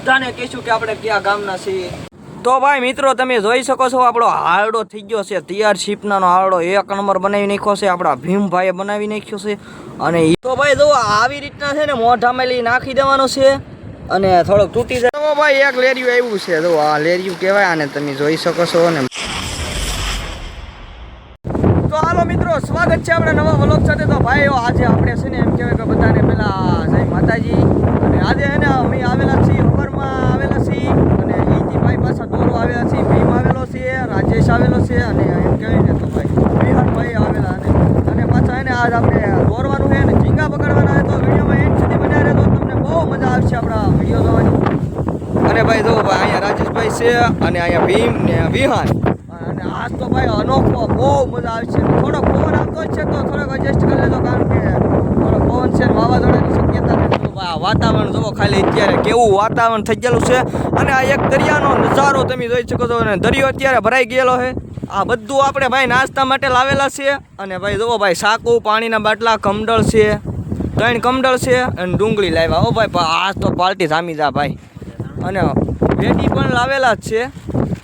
બધાને કહીશું કે આપણે કયા ગામના છીએ. તો ભાઈ મિત્રો, તમે જોઈ શકો છો, આપણો હારડો થઈ ગયો છે. તૈયાર શીપનાનો હારડો એક નંબર બનાવી નાખ્યો છે, આપણા ભીમભાઈએ બનાવી નાખ્યો છે. અને તો ભાઈ જો, આવી રીતના છે ને મોઢામાં લઈ નાખી દેવાનો છે અને થોડોક તૂટી જાય. ભાઈ, એક લેરિયું આવ્યું છે. જો, આ લેરિયું કહેવાય આને તમે જોઈ શકો છો ને તો હાલો મિત્રો, સ્વાગત છે આપણા નવા વ્લોગ સાથે. તો ભાઈ, આજે આપણે છે ને, એમ કહેવાય કે બધાને પેલા જય માતાજી. અને આજે એને અમે આવેલા છીએ ખબરમાં આવેલા છીએ અને અહીંથી ભાઈ દોરો છીએ ભીમ આવેલો છે રાજેશ આવેલો છે અને એમ કહેવાય ને તો ભાઈ વિહાનભાઈ આવેલા અને અને પાછા એને આજ આપણે દોરવાનું છે અને ઝીંગા પકડવાના છે તો વિડીયોમાં એન્ડ સુધી બન્યા રહે તો તમને બહુ મજા આવશે આપણા વીડિયો જોવાની. અને ભાઈ જો ભાઈ અહીંયા રાજેશભાઈ છે અને અહીંયા ભીમ ને વિહાન. અને આજ તો ભાઈ અનોખો બહુ મજા આવશે. થોડોક પવન આવતો જ છે તો થોડોક એડજસ્ટ કરી લેજો કારણ કે થોડો પવન છે ને વાવાઝોડાની શક્યતા વાતાવરણ જુઓ ખાલી અત્યારે કેવું વાતાવરણ થઈ ગયેલું છે. અને આ એક દરિયાનો નજારો તમે જોઈ શકો છો અને દરિયો અત્યારે ભરાઈ ગયેલો છે. આ બધું આપણે ભાઈ નાસ્તા માટે લાવેલા છે. અને ભાઈ જુઓ ભાઈ, સાકુ, પાણીના બાટલા, કમડળ છે. ત્રણ કમડળ છે અને ડુંગળી લાવ્યા. હો ભાઈ આ તો પાર્ટી જામી જા ભાઈ. અને ભેટી પણ લાવેલા જ છે.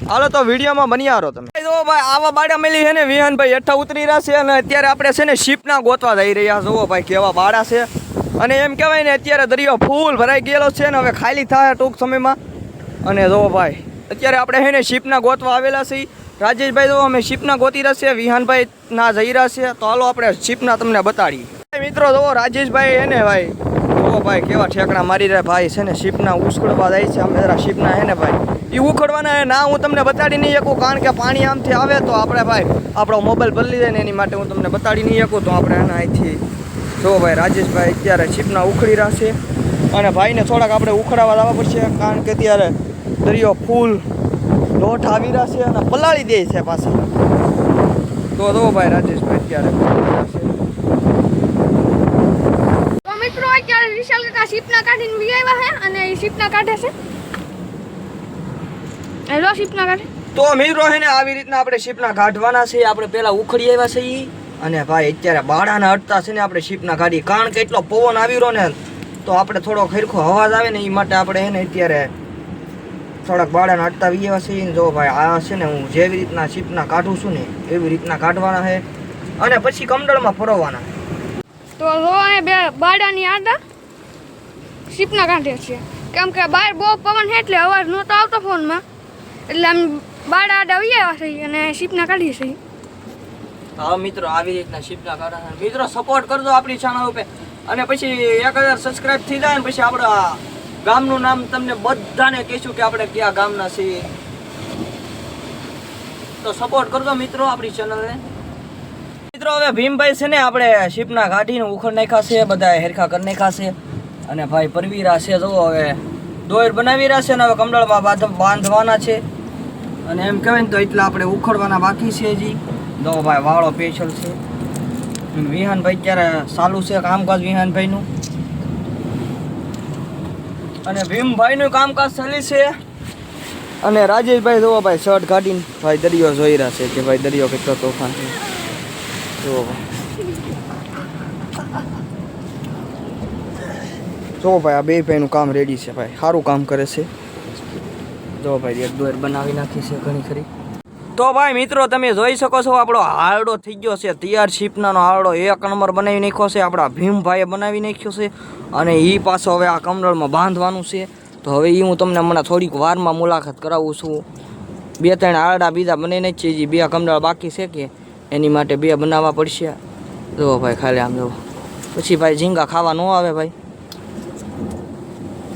હાલો તો વિડીયોમાં બન્યા રહો તમે. જો ભાઈ, આવા બાડા મેલી છે ને, વિહાનભાઈ હેઠા ઉતરી રહ્યા છે અને અત્યારે આપણે છે ને શીપના ગોતવા જઈ રહ્યા જુઓ ભાઈ, કેવા બાડા છે. અને એમ કહેવાય ને, અત્યારે દરિયો ફૂલ ભરાઈ ગયેલો છે ને, હવે ખાલી થાય ટૂંક સમયમાં. અને જુઓ ભાઈ, અત્યારે આપણે છે ને, શીપના ગોતવા આવેલા છીએ. રાજેશભાઈ, જો અમે શીપના ગોતી રહ્યા છીએ વિહાનભાઈ ના જઈ રહ્યા છે તો હાલો આપણે શીપના તમને બતાડીએ. મિત્રો જુઓ રાજેશભાઈ હે ને ભાઈ જુઓ ભાઈ કેવા ઠેકડા મારી રહ્યા ભાઈ છે ને, શીપના ઉછળવા જાય છે, અમે જરા શીપના હે ને ભાઈ. એ ઉખડવાના હે, ના, હું તમને બતાડી નહીં શકું, કારણ કે પાણી આમથી આવે તો આપણે ભાઈ, આપણો મોબાઈલ બદલી જાય ને, એની માટે હું તમને બતાડી નહીં શકું, તો આપણે એના અહીંથી જો ભાઈ રાજેશભાઈ અત્યારે શીપના ઉખડી રહ્યા છે અને ભાઈને થોડાક આપણે ઉખડાવા લાવવા પડશે કારણ કે અત્યારે દરિયો ફૂલ લોઠ આવી રહ્યા છે અને પલાળી દે છે પાછા. તો જો ભાઈ રાજેશભાઈ અત્યારે મિત્રો અત્યારે વિશાલ કાકા શીપના કાઢીને વી આવ્યા છે અને એ શીપના કાઢે છે. હેલો શીપના કાઢે તો મિત્રો છે ને આવી રીતના આપણે શીપના કાઢવાના છે. આપણે પેલા ઉખડી આવ્યા છે ઈ. અને ભાઈ, અત્યારે બાળાના અડતા છે ને આપણે શીપના કાઢી કારણ કે એટલો પવન આવી રહ્યો ને, તો આપણે થોડો ખરખો અવાજ આવે ને એ માટે આપણે એને અત્યારે થોડાક બાળાના અડતા આવ્યા છીએ ને જો ભાઈ, આ છે ને હું જેવી રીતના શીપના કાઢું છું ને, એવી રીતના કાઢવાના છે. અને પછી કમડળમાં ફરવાના. તો જો અહીં બે બાડાની આડા શીપના કાઢે છે. કેમ કે બહાર બહુ પવન છે એટલે અવાજ નહોતો આવતો ફોનમાં. એટલે આમ બાડા આડા આવી આવ્યા છીએ અને શીપના કાઢીએ છીએ હા, મિત્રો, આવી રીતના શીપના કારણે. મિત્રો સપોર્ટ કરજો આપણી ચેનલ ઉપર. અને પછી એક હજાર સબસ્ક્રાઈબ થઈ જાય પછી આપણા ગામનું નામ તમને બધાને કહીશું કે આપણે કયા ગામના છીએ. તો સપોર્ટ કરજો મિત્રો આપણી ચેનલને મિત્રો, હવે ભીમભાઈ છે ને આપણે શીપના કાઢીને ઉખડ નાખ્યા છે બધા હેરખા કરી નાખ્યા છે. અને ભાઈ પરવીરા છે જો હવે. દોર બનાવી રહ્યા છે ને હવે કમળમાં બાંધવાના છે. અને એમ કહેવાય ને તો એટલા આપણે ઉખડવાના બાકી છે હજી. જો ભાઈ વાળો સ્પેશિયલ છે. વિહાનભાઈ અત્યારે ચાલુ છે કામકાજ વિહાનભાઈનું. અને ભીમભાઈનું કામકાજ ચાલી છે. અને રાજેશભાઈ જોવો ભાઈ, શર્ટ કાઢીને ભાઈ દરિયો જોઈ રહ્યા છે કે ભાઈ દરિયો કેટલો તોફાન છે. જુઓ ભાઈ. જો ભાઈ, આ બે ભાઈનું કામ રેડી છે ભાઈ. સારું કામ કરે છે. જો ભાઈ, એક દોર બનાવી નાખી છે ઘણી ખરી. તો ભાઈ મિત્રો, તમે જોઈ શકો છો આપણો હારડો થઈ ગયો છે. તૈયાર શીપનાનો હારડો એક નંબર બનાવી નાખ્યો છે. આપણા ભીમભાઈએ બનાવી નાખ્યો છે અને એ પાછો હવે આ કમરળમાં બાંધવાનું છે. તો હવે એ હું તમને હમણાં થોડીક વારમાં મુલાકાત કરાવું છું. બે ત્રણ હારડા બીજા બનાવી જ જે બે કમરળ બાકી છે કે એની માટે બે બનાવવા પડશે. જુઓ ભાઈ, ખાલી આમ જુઓ. પછી ભાઈ ઝીંગા ખાવા ન આવે ભાઈ.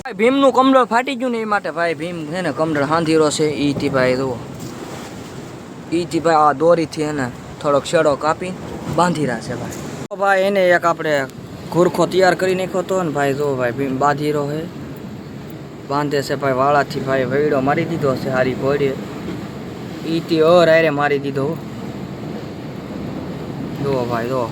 ભાઈ ભીમનું કમરળ ફાટી ગયું ને એ માટે ભાઈ ભીમ છે ને કમરળ હાંધીરો છે. એથી ભાઈ જુઓ. ઈથી ભાઈ આ દોરીથી એને થોડોક શેડો કાપી બાંધી છે ભાઈ. ભાઈ એને એક આપણે ઘુરખો તૈયાર કરી નાખ્યો હતો ને ભાઈ જો ભાઈ ભીમ રહ્યો હે. બાંધે છે ભાઈ વાળાથી ભાઈ વૈડો મારી દીધો છે હારી ઘોડીએ ઈથી અર હારે મારી દીધો જુઓ ભાઈ જુઓ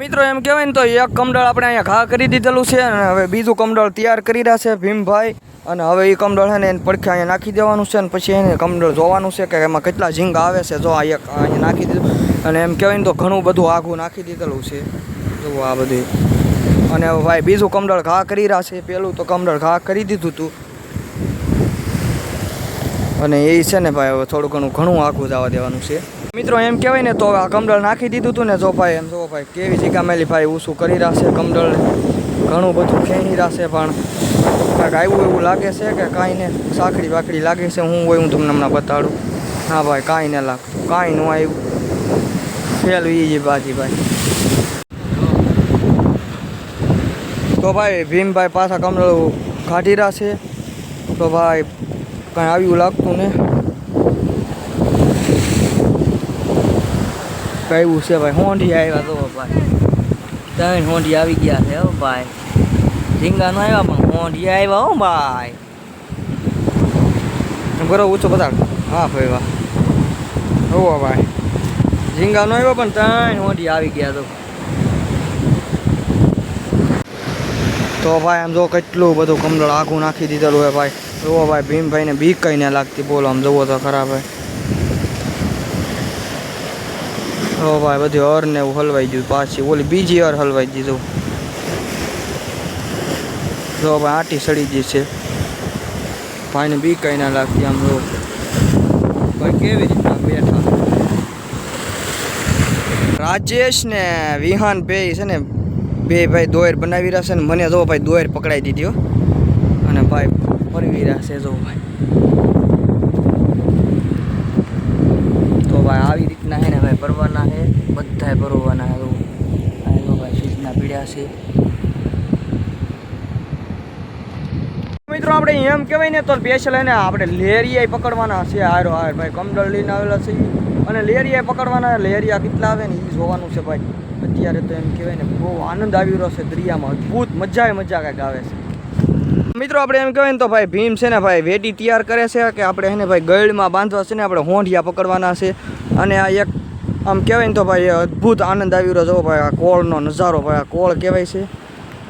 મિત્રો, એમ કહેવાય ને તો એક કમડળ આપણે અહીંયા ઘા કરી દીધેલું છે અને હવે બીજું કમડળ તૈયાર કરી રહ્યા છે ભીમભાઈ. અને હવે એ કમડળ છે ને એને પડખે અહીંયા નાખી દેવાનું છે અને પછી એને કમડળ જોવાનું છે કે એમાં કેટલા ઝીંગ આવે છે. જો આ એક અહીંયા નાખી દીધું. અને એમ કહેવાય ને તો ઘણું બધું આઘું નાખી દીધેલું છે. જુઓ આ બધું. અને ભાઈ, બીજું કમડળ ઘા કરી રહ્યા છે. પેલું તો કમડળ ઘા કરી દીધું હતું. અને એ છે ને ભાઈ, હવે થોડું ઘણું ઘણું આખું જવા દેવાનું છે. મિત્રો, એમ કહેવાય ને તો આ કમડળ નાખી દીધું હતું ને, જો ભાઈ, એમ જો ભાઈ, કેવી જગ્યા મેલી ભાઈ ઊંસું કરી રહ્યા છે કમડળ ઘણું બધું ખેણી છે પણ કાંઈક આવ્યું એવું લાગે છે કે કાંઈ ને સાંકડી વાકડી લાગે છે, હું હોય, હું તમને હમણાં બતાડું. હા ભાઈ, કાંઈ ન લાગતું, કાંઈ ન આવ્યું. ફેલ એ બાજી ભાઈ. તો ભાઈ, ભીમભાઈ પાછા કમળ કાઢી રહ્યા છે તો ભાઈ કાંઈ આવ્યું લાગતું ને. કયું છે ભાઈ? હોંઢી આવ્યા તો ભાઈ. ત્રણ હોંઢી આવી ગયા છે હો ભાઈ. ઝીંગા નો આવ્યા, પણ હોંઢી આવ્યા હો ભાઈ. બરો ઊંચો બતાડ હા, ભાઈ, વાહ. હો ભાઈ. ઝીંગા નો આવ્યો, પણ ત્રણ હોંઢી આવી ગયા તો. તો ભાઈ, આમ જો કેટલું બધું કમળ આખું નાખી દીધેલું હોય ભાઈ. જુઓ ભાઈ ભીમભાઈને બીક કઈ ના લાગતી. બોલો, આમ જુઓ તો ખરા ભાઈ. ઓ ભાઈ, બધી હર ને એવું હલવાઈ ગયું પાછી. ઓલી બીજી હર હલવાઈ દીધું. જો ભાઈ, આટી સડી ગઈ છે. ભાઈને બીક કઈ ના લાગતી, આમ જો ભાઈ, કેવી રીતના બેઠા? રાજેશ ને વિહાન બે છે ને બે ભાઈ દોયર બનાવી રહ્યા છે ને મને જો ભાઈ દોયર પકડાઈ દીધી અને ભાઈ ફરવી રહ્યા છે જો ભાઈ. તો ભાઈ આવી રીતના હે ને ભાઈ ભરવાના છે, બધાય ભરવાના છે જો. ભાઈ સીટના પીડ્યા છે. મિત્રો આપણે એમ કહેવાય ને તો સ્પેશિયલ એને આપણે લેરિયા પકડવાના છે. હારો, હાર, ભાઈ કમડળ લઈને આવેલા છે અને લેરિયા પકડવાના લેરિયા કેટલા આવે ને એ જોવાનું છે ભાઈ. અત્યારે તો એમ કહેવાય ને, બહુ આનંદ આવી રહ્યો છે દરિયામાં. અદ્ભુત મજા મજા કાંઈક આવે છે. મિત્રો, આપણે એમ કહેવાય ને તો ભાઈ, ભીમ છે ને ભાઈ વેટી તૈયાર કરે છે કે આપણે એને ભાઈ ગળમાં બાંધવા છે ને, આપણે હોંઢિયા પકડવાના છે. અને આ એક, આમ કહેવાય ને તો ભાઈ અદ્ભુત આનંદ આવી રહ્યો જવો ભાઈ, આ કોળનો નજારો, ભાઈ, આ કોળ કહેવાય છે.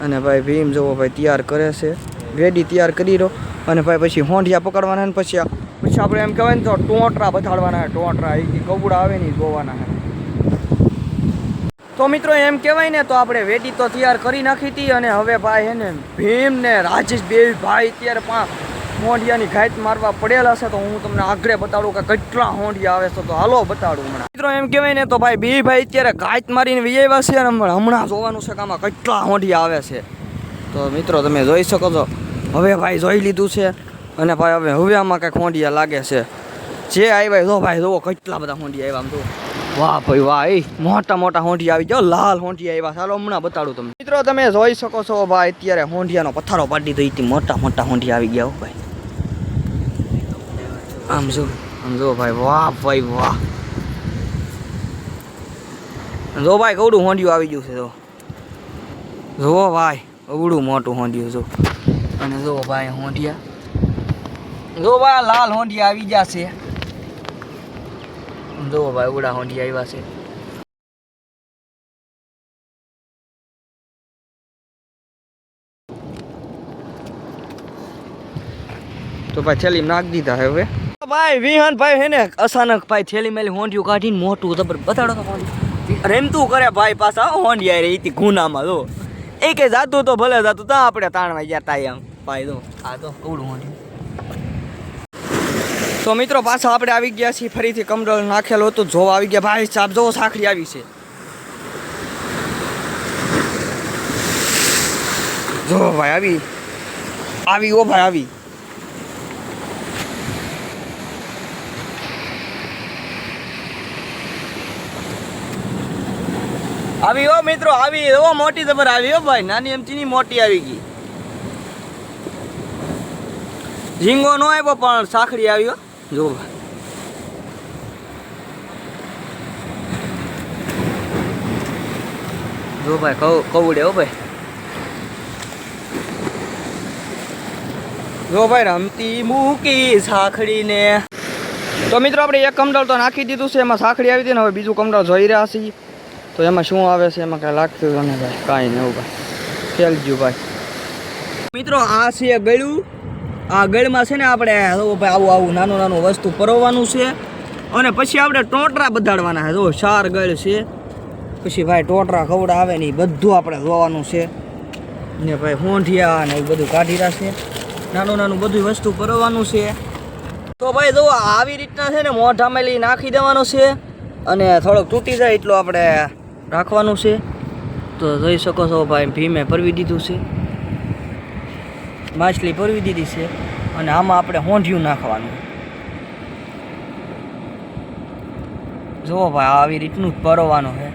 અને ભાઈ, ભીમ જવો ભાઈ, તૈયાર કરે છે. વેડી તૈયાર કરી રહ્યો. અને ભાઈ, પછી હોંઢિયા પકડવાના ને, પછી પછી આપણે એમ કહેવાય ને તો ટોટરા બતાડવાના ટોંટરા એ કબૂડા આવે ને ગોવાના તો મિત્રો એમ કહેવાય ને, તો આપણે વેટી તો તૈયાર કરી નાખી હતી અને હવે ભાઈ હે ને ભીમ ને રાજેશ બે ભાઈ અત્યારે પણ હોંડિયાની ઘાટ મારવા પડેલા છે, તો હું તમને આગળ બતાડું કે કેટલા હોંડિયા આવે છે, તો હાલો બતાડું હમણાં. મિત્રો એમ કહેવાય ને, તો ભાઈ બે ભાઈ અત્યારે ઘાટ મારીને વિજયવા છે અને હમણાં જોવાનું છે કે આમાં કેટલા હોંડિયા આવે છે. તો મિત્રો તમે જોઈ શકો છો. હવે ભાઈ જોઈ લીધું છે અને ભાઈ હવે હવે આમાં કંઈક હોંડિયા લાગે છે. જે આવ્યા જો ભાઈ, જુઓ કેટલા બધા હોંડિયા આવ્યા આમ જુઓ વાહ ભાઈ વાહ મોટા મોટા હોંઠિયા આવી જાઓ, લાલ હોંઠિયા આવ્યા ચાલો હમણાં બતાડું તમને. મિત્રો, તમે જોઈ શકો છો ભાઈ, અત્યારે હોંઠિયાનો પથ્થરો પાડી દઈ હતી મોટા મોટા હોંઠિયા આવી ગયા ભાઈ. આમ જો આમ જો ભાઈ, વાહ ભાઈ વાહ. જો ભાઈ, કવડું હોંડિયું આવી ગયું છે, જો. જુઓ ભાઈ અવડું મોટું હોંડિયું જો. અને જો ભાઈ હોંડિયા જો ભાઈ લાલ હોંઢિયા આવી ગયા છે. જો ભાઈ ઉડા હોંડી આવ્યા છે. તો ભાઈ થેલી નાખ દીધા હવે. ભાઈ વિહન ભાઈ હે ને અચાનક ભાઈ થેલી મેલી હોંડિયું કાઢીને મોટું જબર બતાડો તો હોંડિયું રેમતું કરે ભાઈ પાછા હોંડી આવી રહી ગુનામાં જો. એ કે જાતું તો ભલે જાતું તા આપણે તાણવા ગયા તા એમ. ભાઈ તો આ તો કવડું હોંડિયું તો મિત્રો પાછા આપણે આવી ગયા છીએ. ફરીથી કમરલ નાખેલો હતો. જોવા આવી ગયા. ભાઈ સાહેબ જોવો સાખડી આવી છે. જો ભાઈ, આવી. આવી ઓ ભાઈ, આવી. આવી ઓ મિત્રો, આવી. એવો મોટી જબર આવી હો ભાઈ. નાની એમથી મોટી આવી ગઈ. ઝીંગો નો આવ્યો પણ સાખડી આવ્યો જો. જો ભાઈ, કવ, કવડે હો ભાઈ. જો ભાઈ, રમતી મૂકી સાખડીને. તો મિત્રો, આપણે એક કમડળ તો નાખી દીધું છે, એમાં સાખડી આવી હતી ને, હવે બીજું કમડળ જોઈ રહ્યા છીએ. તો એમાં શું આવે છે, એમાં કાંઈ લાગતું નહીં ભાઈ, કાંઈ નહીં એવું ભાઈ. ગયું ભાઈ. મિત્રો, આ છે ગળું આ ગળમાં છે ને આપણે ભાઈ, આવું આવું નાનું નાનું વસ્તુ પરોવાનું છે. અને પછી આપણે ટોટરા બધાડવાના છે. જો, ચાર ગળ છે. પછી ભાઈ ટોટરા ખવડા આવે ને એ બધું આપણે જોવાનું છે. ને ભાઈ હોંઠિયા ને એવું બધું કાઢી રાખશે નાનું નાનું બધું વસ્તુ પરોવાનું છે. તો ભાઈ જો, આવી રીતના છે ને મોઢામાં લઈ નાખી દેવાનો છે. અને થોડોક તૂટી જાય એટલું આપણે રાખવાનું છે. તો જોઈ શકો છો ભાઈ, ભીમે પરવી દીધું છે. માછલી પરવી દીધી છે અને આમાં આપણે હોંઢિયું નાખવાનું. જુઓ ભાઈ આવી રીતનું જ પરોવાનું છે.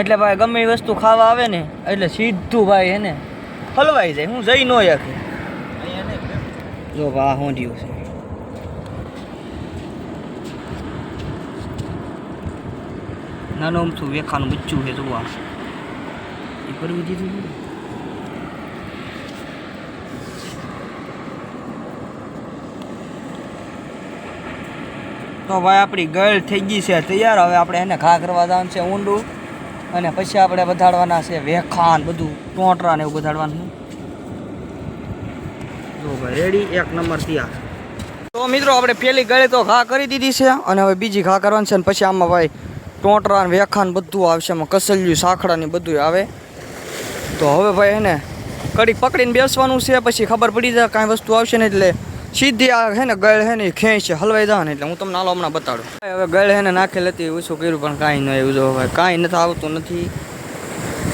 એટલે ભાઈ, ગમે એ વસ્તુ ખાવા આવે ને, એટલે સીધું ભાઈ એને હલવાઈ જાય, હું જઈ ન શકે જો ભાઈ, આ હોંઢિયું છે. નાનું અમથું વેખાનું બચ્ચું છે જોવા એ પરવી દીધું તો ભાઈ આપણી ગળ થઈ ગઈ છે તૈયાર. હવે આપણે એને ઘા કરવા જવાનું છે ઊંડું. અને પછી આપણે વધારવાના છે વેખાન બધું ટોંટરા ને એવું વધારવાનું. જો ભાઈ રેડી એક નંબર તૈયાર. તો મિત્રો, આપણે પેલી ગળે તો ઘા કરી દીધી છે અને હવે બીજી ઘા કરવાની છે અને પછી આમાં ભાઈ ટોંટરા ને વેખાન બધું આવશે. આમાં કસલ્યું, સાખડા ને બધું આવે. તો હવે ભાઈ એને કડીક પકડીને બેસવાનું છે. પછી ખબર પડી જાય કાંઈ વસ્તુ આવશે ને એટલે સીધી આ છે ને ગળ છે ને ખેંચ, હલવાઈ જાય ને એટલે હું તમને હાલો હમણાં બતાડું. હવે ગળ છે ને નાખેલ હતી ઓછું કર્યું? પણ કાંઈ ન એવું જો ભાઈ કાંઈ નથી, આવતું નથી.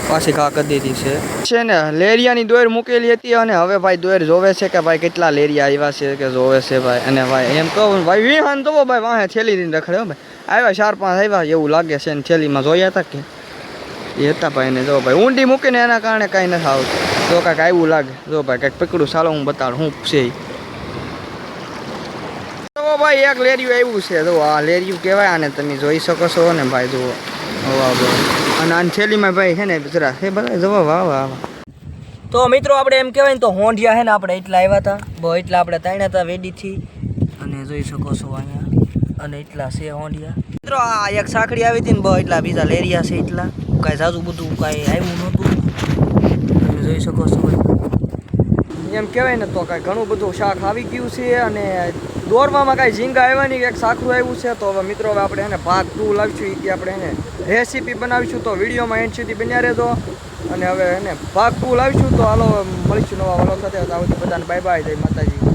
પાછી ઘા કરી દીધી છે. છે ને, લેરિયાની દોર મૂકેલી હતી અને હવે ભાઈ દોર જોવે છે કે ભાઈ કેટલા લેરિયા આવ્યા છે કે જોવે છે ભાઈ. અને ભાઈ એમ કહું, ભાઈ વિહાન તો ભાઈ વાહે થેલી દઈને રખડ્યો ભાઈ. આવ્યા ચાર પાંચ આવ્યા, એવું લાગે છે ને થેલીમાં જોયા હતા કે? એ હતા ભાઈ ને જો ભાઈ, ઊંડી મૂકીને એના કારણે કાંઈ નથી આવતું. જો કાંઈક આવ્યું લાગે, જો ભાઈ કાંઈક પકડું ચાલો હું બતાડું, હું છે ભાઈ એક લેરિયું આવ્યું છે. જો આ લેરિયું કહેવાય આને તમે જોઈ શકો છો ને ભાઈ જુઓ. અને આની થેલીમાં ભાઈ છે ને જરા હે બધા જવા વાહ વાહ વાહ. તો મિત્રો આપણે એમ કહેવાય ને તો હોંઢિયા છે ને આપણે એટલા આવ્યા હતા. બહુ એટલા આપણે તાણ્યા હતા વેડીથી. અને જોઈ શકો છો અહીંયા અને એટલા છે હોંઢિયા. મિત્રો આ એક સાંકડી આવી હતી ને બહુ એટલા બીજા લેરિયા છે એટલા. કાંઈ જાજુ બધું કાંઈ આવ્યું નહોતું. તમે જોઈ શકો છો એમ કહેવાય ને તો કાંઈ ઘણું બધું શાક આવી ગયું છે અને દોરવામાં કાંઈ ઝીંગા આવ્યા નહીં, એક સાખું આવ્યું છે. તો હવે મિત્રો, હવે આપણે એને ભાગ ટુ લાવીશું એ કે આપણે એને રેસીપી બનાવીશું. તો વિડીયોમાં એન્ડ સુધી બન્યા રહેજો. અને હવે એને ભાગ ટુ લાવીશું. તો હાલો, મળીશું નવા વાલો સાથે. બધાને. બાય બાય જય માતાજી.